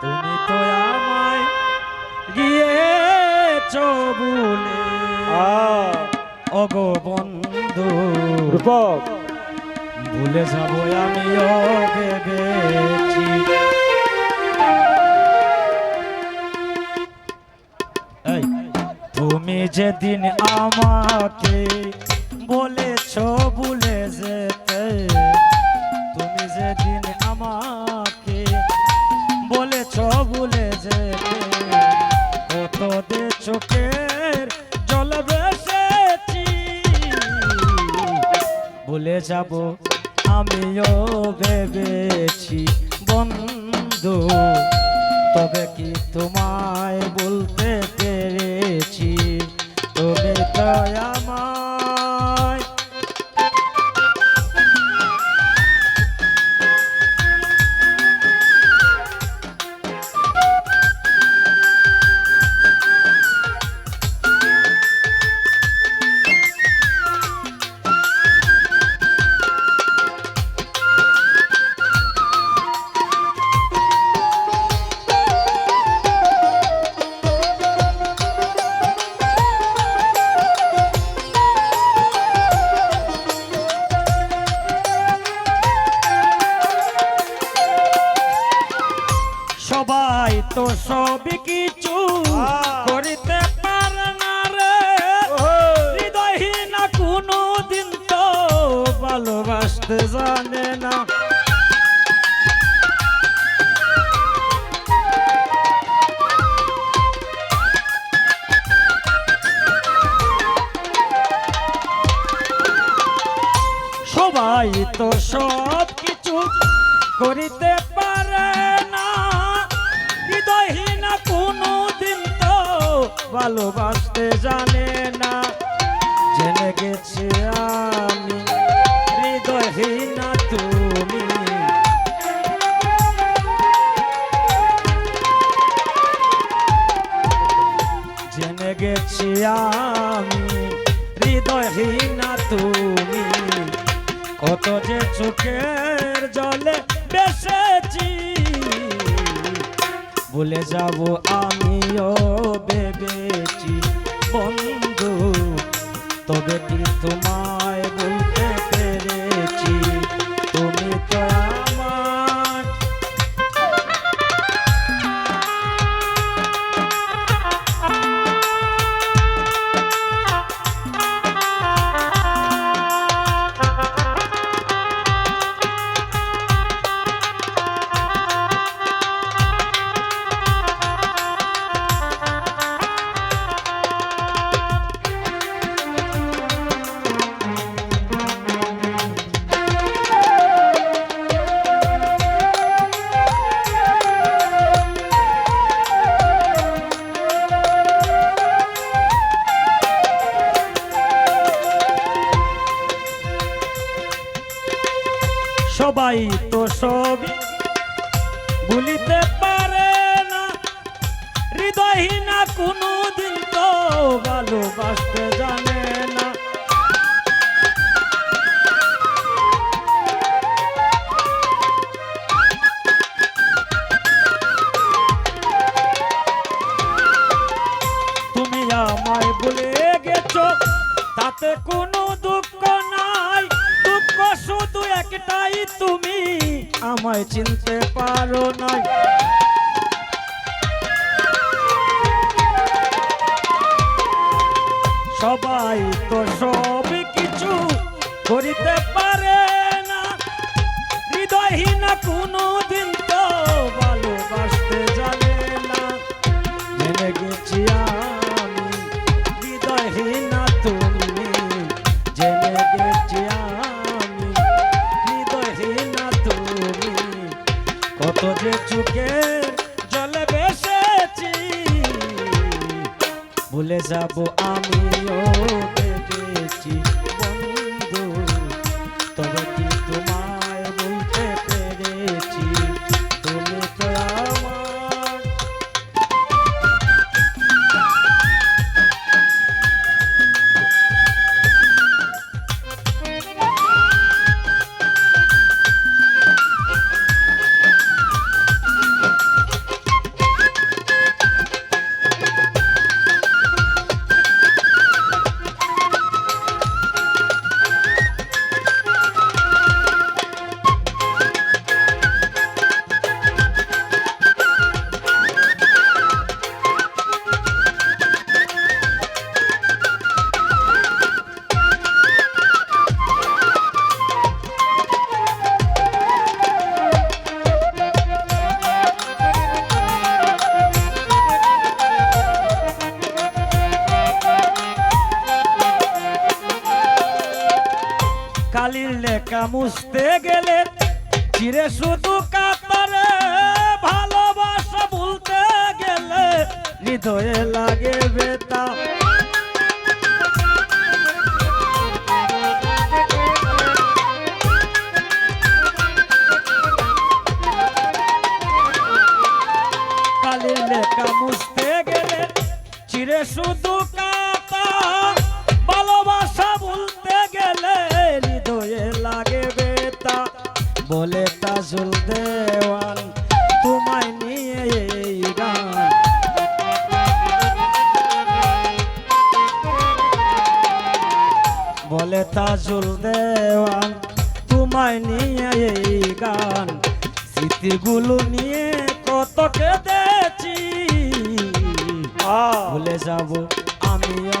তুমি তো আমায় গিয়েছ বলে। অগো বন্ধু। রূপক। ভুলে যাব আমিও ভেবেছি। তুমি যেদিন আমাকে বলেছ ভুলে যেতে। যাব। আমিও ভেবেছি বন্ধু তবে কি তোমায় বলতে পেরেছি? তুমি তো আমায় তো কিছু করিতে পারে না রে। হৃদয়হীন কোনো দিন তো ভালোবাসতে জানে না। সবাই তো সব কিছু করিতে পারে ভালোবাসতে জানে না। জেনে গেছি আমি, হৃদয়হীন তুমি। জেনে গেছি আমি, হৃদয়হীন তুমি। কত যে চোখের জলে বেসেছি। ভুলে যাব আমিও তবে কি তোমায় সবাই তো সবই ভুলিতে পারে না। হৃদয়হীন কোনো দিন তো ভালোবাসতে জানে না। তুমি আমায় ভুলে গেছো, তাতে কোনো দুঃখ শুধু একটাই তুমি। আমায় চিনতে পারো নাই। সবাই তো সব কিছু করিতে পারে না। হৃদয়হীন কোনো ভুলে যাব আমিও লেখা মুছতে গেলে চিরে শুধু কাতারে ভালোবাসা ভুলতে গেলে হৃদয়ে লাগে বেতা শুধু কাতা ভালোবাসা লাগে বেতা বলে তাজুল দেওয়ান তোমায় নিয়ে এই গান। বলে তাজুল দেওয়ান তোমায় নিয়ে এই গান। স্মৃতিগুলো নিয়ে কত কেঁদেছি। ভুলে যাব আমিও